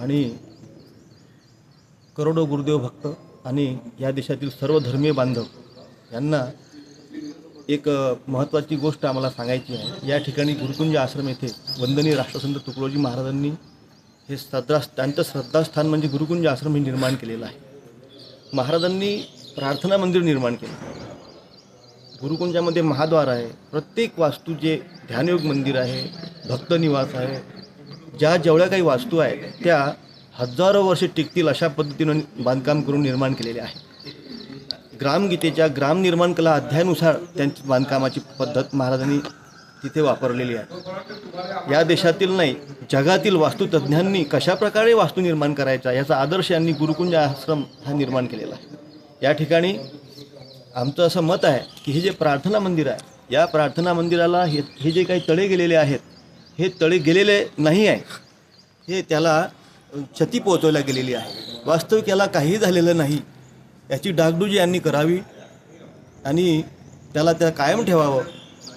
आणि करोडो गुरुदेव भक्त आणि या देशातील सर्व धर्मीय बांधव यांना एक महत्त्वाची गोष्ट आम्हाला सांगायची आहे. या ठिकाणी गुरुकुंज आश्रम येथे वंदनीय राष्ट्रसंत तुकडोजी महाराजांनी हे श्रद्धा त्यांचं श्रद्धास्थान म्हणजे गुरुकुंज आश्रम हे निर्माण केलेलं आहे. महाराजांनी प्रार्थना मंदिर निर्माण केलं. गुरुकुंजामध्ये महाद्वार आहे. प्रत्येक वास्तू जे ध्यानयोग मंदिर आहे. भक्तनिवास आहे. ज्या जेवढ्या काही वास्तू आहेत त्या हजारो वर्षे टिकतील अशा पद्धतीनं बांधकाम करून निर्माण केलेले आहे. ग्रामगीतेच्या ग्रामनिर्माण कला अध्यायानुसार त्यांची बांधकामाची पद्धत महाराजांनी तिथे वापरलेली आहे. या देशातील नाही जगातील वास्तुतज्ञांनी कशाप्रकारे वास्तू निर्माण करायचा याचा आदर्श यांनी गुरुकुंज आश्रम हा निर्माण केलेला आहे. या ठिकाणी आमचं असं मत आहे की हे जे प्रार्थना मंदिर आहे या प्रार्थना मंदिराला हे हे जे काही तळे गेलेले आहेत हे तळे गेलेले नाही आहे. हे त्याला क्षती पोहोचवल्या गेलेली आहे. वास्तविक याला काहीही झालेलं नाही. याची डागडुजी यांनी करावी आणि त्याला त्या कायम ठेवावं.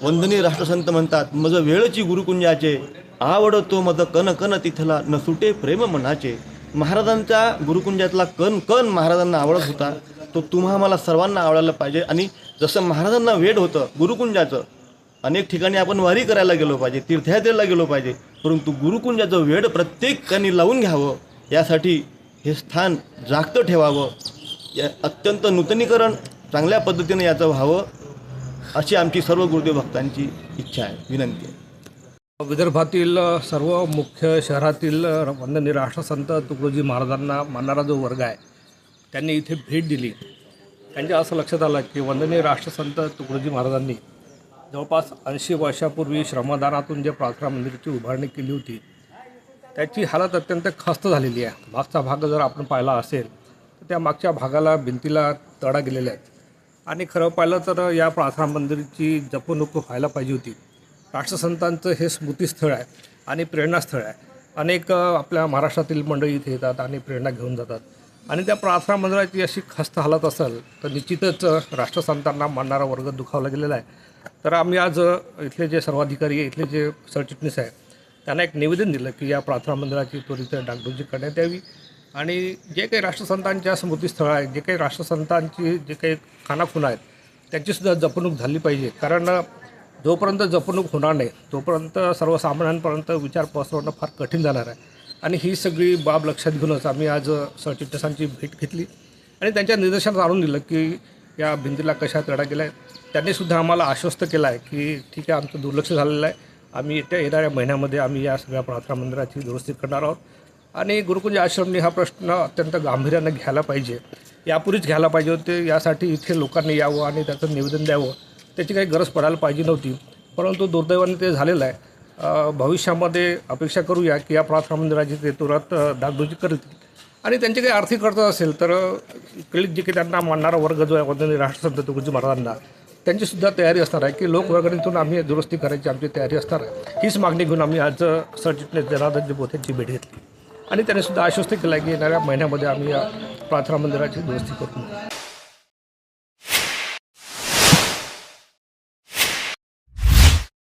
वंदनीय राष्ट्रसंत म्हणतात मज वेळची गुरुकुंजाचे आवडतो मज कन कन तिथला न सुटे प्रेम मनाचे. महाराजांचा गुरुकुंजातला कण कण महाराजांना आवडत होता. तो तुम्हा मला सर्वांना आवडायला पाहिजे आणि जसं महाराजांना वेड होतं गुरुकुंजाचं अनेक ठिकाणी आपण वारी करायला गेलो पाहिजे तीर्थयात्रेला गेलो पाहिजे परंतु गुरुकुंजाचं वेड प्रत्येकाने लावून घ्यावं यासाठी हे स्थान जागतं ठेवावं या अत्यंत नूतनीकरण चांगल्या पद्धतीने याचं व्हावं अशी आमची सर्व गुरुदेव भक्तांची इच्छा आहे विनंती आहे. विदर्भातील सर्व मुख्य शहरातील वंदनीय राष्ट्रसंत तुकडोजी महाराजांना मानणारा जो वर्ग आहे त्यांनी इथे भेट दिली. त्यांच्या असं लक्षात आलं की वंदनीय राष्ट्रसंत तुकडोजी महाराजांनी जवळपास ऐंशी वर्षापूर्वी श्रमदानातून जे प्रार्थना मंदिराची उभारणी केली होती त्याची हालत अत्यंत खस्त झालेली आहे. मागचा भाग जर आपण पाहिला असेल तर त्या मागच्या भागाला भिंतीला तडा गेलेल्या आहेत आणि खरं पाहिलं तर या प्रार्थना मंदिराची जपणूक व्हायला पाहिजे होती. राष्ट्रसंतांचं हे स्मृतीस्थळ आहे आणि प्रेरणास्थळ आहे. अनेक आपल्या महाराष्ट्रातील मंडळी इथे येतात आणि प्रेरणा घेऊन जातात. आणि त्या प्रार्थना मंदिराची अशी खस्त हालत असेल तर निश्चितच राष्ट्रसंतांना मानणारा वर्ग दुखावला गेलेला आहे. तर आम्ही आज इथले जे सर्वाधिकारी आहे इथले जे सरचिटणीस आहे त्यांना एक निवेदन दिलं की या प्रार्थना मंदिराची त्वरित डागडुजी करण्यात यावी. आणि जे काही राष्ट्रसंतांच्या स्मृतीस्थळं आहेत जे काही राष्ट्रसंतांची जे काही खानाखुणा आहेत त्यांचीसुद्धा जपणूक झाली पाहिजे. कारण जोपर्यंत जपणूक होणार नाही तोपर्यंत सर्वसामान्यांपर्यंत विचार पसरवणं फार कठीण जाणार आहे. आणि ही सगळी बाब लक्षात घेऊनच आम्ही आज सरचिटणीसांची भेट घेतली. आणि त्यांच्या निदर्शनात आणून दिलं की या भिंतीला कशात लढा गेला आहे त्यांनीसुद्धा आम्हाला आश्वस्त केला आहे की ठीक आहे आमचं दुर्लक्ष झालेलं आहे. आम्ही येत्या येणाऱ्या महिन्यामध्ये आम्ही या सगळ्या प्रार्थना मंदिराची दुरुस्ती करणार आहोत. आणि गुरुकुंज आश्रमने हा प्रश्न अत्यंत गांभीर्यानं घ्यायला पाहिजे. यापूर्वीच घ्यायला पाहिजे होते. यासाठी इथे लोकांनी यावं आणि त्याचं निवेदन द्यावं. त्याची काही गरज पडायला पाहिजे नव्हती. परंतु दुर्दैवाने ते झालेलं आहे. भविष्यामध्ये अपेक्षा करूया की या प्रार्थना मंदिराची ते तुरात दागदुजी करतील. आणि त्यांचे काही आर्थिक अडचण असेल तर अ, जे काही त्यांना मानणारा वर्ग जो आहे वंदनी राष्ट्रसंत तुकडोजी महाराजांना त्यांचीसुद्धा तयारी असणार आहे की लोकवर्गणीतून आम्ही दुरुस्ती करायची आमची तयारी असणार आहे. हीच मागणी घेऊन आम्ही आज सरचिटणीस जनार्दनजी बोथेंची भेट घेतली. आणि त्यांनी सुद्धा आश्वस्त केलं आहे की येणाऱ्या महिन्यामध्ये आम्ही या प्रार्थना मंदिराची दुरुस्ती करू.